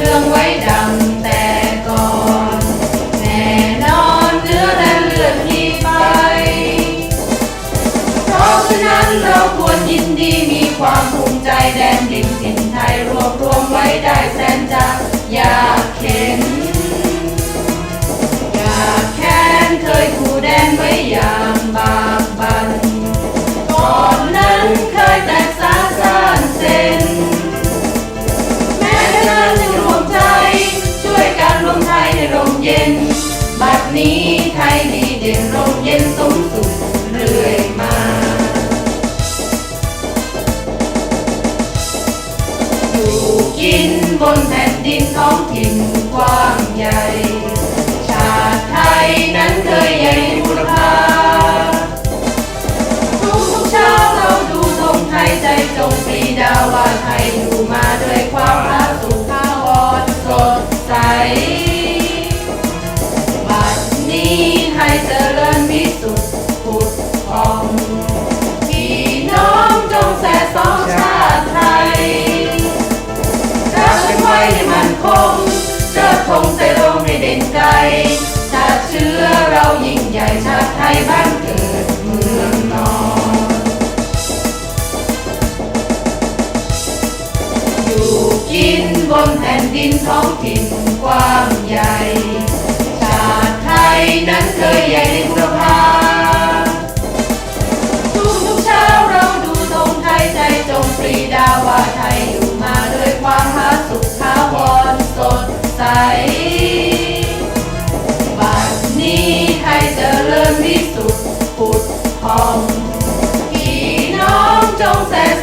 รกระเทืองไว้ดังแต่ก่อน แน่นอนเนื้อและเลือดที่ไป เพราะฉะนั้นเราควรยินดีมีความภูมิใจแด่ กินบนแผ่นดินท้องถิ่นกว้างใหญ่ ให้เด่นไกลชาติเชื้อเรายิ่งใหญ่ชาติไทยบ้านเกิดเมืองนอนอยู่กินบนแผ่นดินท้องถิ่นกว้างใหญ่ ชาติไทยนั้นเคยใหญ่ในบุรพาทุกทุกเช้าเราดูธงไทยใจจงปรีดาวา i nocą ze